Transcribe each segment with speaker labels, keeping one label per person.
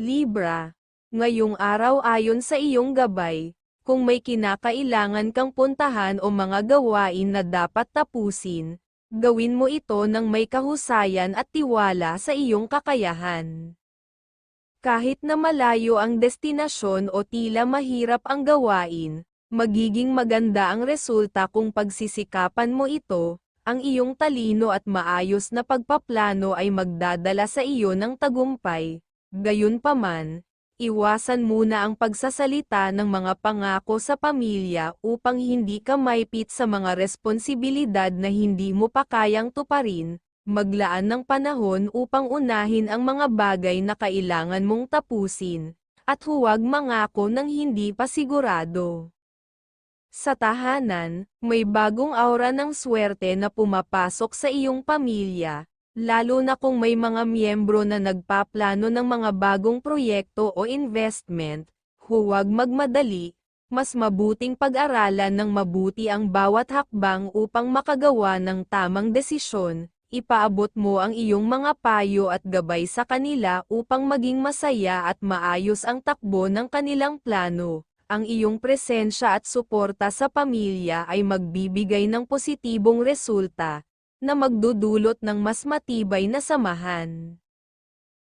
Speaker 1: Libra, ngayong araw ayon sa iyong gabay, kung may kinakailangan kang puntahan o mga gawain na dapat tapusin, gawin mo ito ng may kahusayan at tiwala sa iyong kakayahan. Kahit na malayo ang destinasyon o tila mahirap ang gawain, magiging maganda ang resulta kung pagsisikapan mo ito, ang iyong talino at maayos na pagpaplano ay magdadala sa iyo ng tagumpay. Gayunpaman, iwasan muna ang pagsasalita ng mga pangako sa pamilya upang hindi ka maipit sa mga responsibilidad na hindi mo pa kayang tuparin, maglaan ng panahon upang unahin ang mga bagay na kailangan mong tapusin, at huwag mangako ng hindi pa sigurado. Sa tahanan, may bagong aura ng swerte na pumapasok sa iyong pamilya, lalo na kung may mga miyembro na nagpaplano ng mga bagong proyekto o investment, huwag magmadali, mas mabuting pag-aralan ng mabuti ang bawat hakbang upang makagawa ng tamang desisyon, ipaabot mo ang iyong mga payo at gabay sa kanila upang maging masaya at maayos ang takbo ng kanilang plano. Ang iyong presensya at suporta sa pamilya ay magbibigay ng positibong resulta, na magdudulot ng mas matibay na samahan.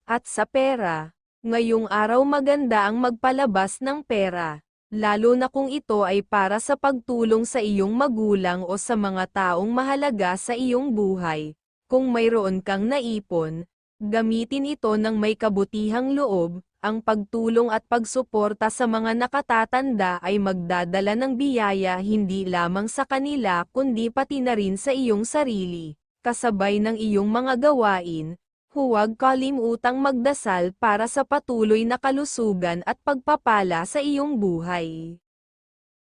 Speaker 1: At sa pera, ngayong araw maganda ang magpalabas ng pera, lalo na kung ito ay para sa pagtulong sa iyong magulang o sa mga taong mahalaga sa iyong buhay. Kung mayroon kang naipon, gamitin ito ng may kabutihang loob, ang pagtulong at pagsuporta sa mga nakatatanda ay magdadala ng biyaya hindi lamang sa kanila kundi pati na rin sa iyong sarili, kasabay ng iyong mga gawain, huwag kalimutang magdasal para sa patuloy na kalusugan at pagpapala sa iyong buhay.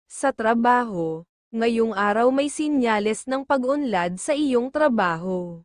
Speaker 1: Sa trabaho, ngayong araw may sinyales ng pag-unlad sa iyong trabaho.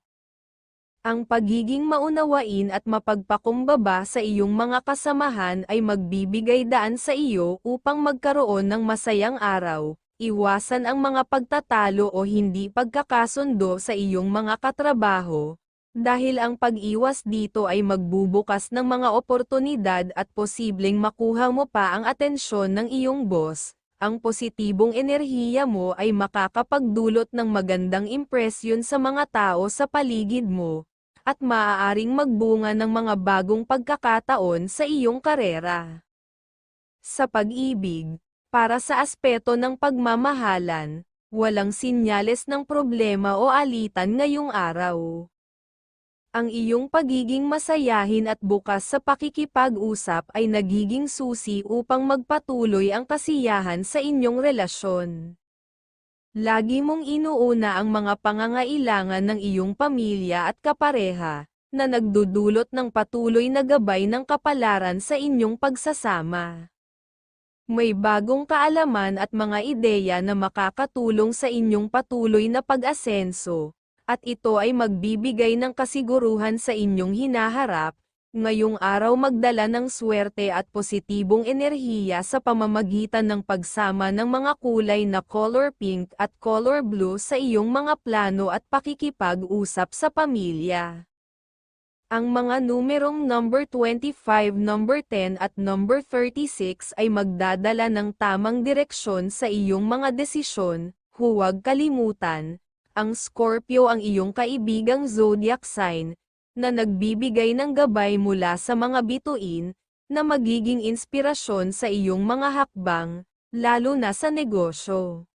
Speaker 1: Ang pagiging maunawain at mapagpakumbaba sa iyong mga kasamahan ay magbibigay daan sa iyo upang magkaroon ng masayang araw. Iwasan ang mga pagtatalo o hindi pagkakasundo sa iyong mga katrabaho, dahil ang pag-iwas dito ay magbubukas ng mga oportunidad at posibleng makuha mo pa ang atensyon ng iyong boss. Ang positibong enerhiya mo ay makakapagdulot ng magandang impresyon sa mga tao sa paligid mo, at maaaring magbunga ng mga bagong pagkakataon sa iyong karera. Sa pag-ibig, para sa aspeto ng pagmamahalan, walang sinyales ng problema o alitan ngayong araw. Ang iyong pagiging masayahin at bukas sa pakikipag-usap ay nagiging susi upang magpatuloy ang kasiyahan sa inyong relasyon. Lagi mong inuuna ang mga pangangailangan ng iyong pamilya at kapareha, na nagdudulot ng patuloy na gabay ng kapalaran sa inyong pagsasama. May bagong kaalaman at mga ideya na makakatulong sa inyong patuloy na pag-asenso, at ito ay magbibigay ng kasiguruhan sa inyong hinaharap, ngayong araw magdala ng swerte at positibong enerhiya sa pamamagitan ng pagsama ng mga kulay na color pink at color blue sa iyong mga plano at pakikipag-usap sa pamilya. Ang mga numerong number 25, number 10 at number 36 ay magdadala ng tamang direksyon sa iyong mga desisyon, huwag kalimutan, ang Scorpio ang iyong kaibigang zodiac sign, na nagbibigay ng gabay mula sa mga bituin, na magiging inspirasyon sa iyong mga hakbang, lalo na sa negosyo.